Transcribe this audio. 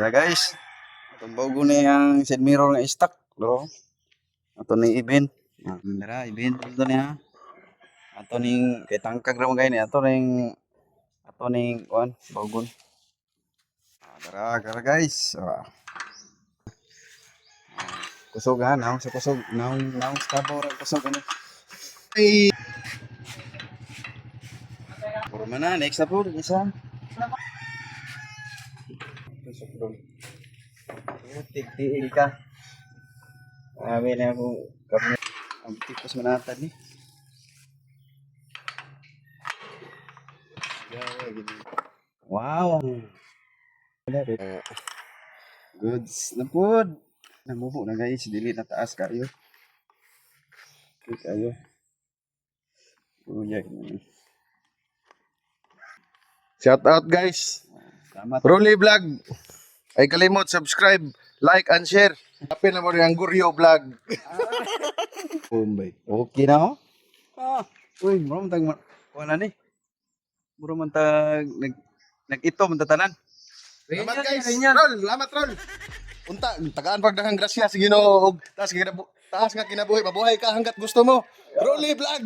Kaya guys, itong bago na yung side mirror nga stock, bro. Ato ni. Ah, Tara, event ito niya. Ato ning kay tangkag ra man ni ato ning ato ning kuan bagon. Ah, Tara, tara guys. Ah. Ah, Kusog ha, naong sa kusog, naong naong tabaw ra kusog ano. Ay. Puro na, next na po, isa. Kusog doon. Tig-tiil ka. Sabi na ako, kami, ang tipos ni. Wow! Goods na po. Namubo na guys, dili na taas kayo. Okay kayo. Uya. Shout out guys. Rolly Vlog. Ay kalimot subscribe, like and share. Happy na mo rin ang Guryo Vlog. Bombay. Okay na oh. Ah, uy, mura man tag wala ni. Mura man tag nag nag-ito man tatanan. Salamat guys. Roll, salamat roll. Unta, tagaan pag daghang grasya Ginoo og taas taas nga kinabuhi, mabuhay ka hangga't gusto mo. Rolly Vlog.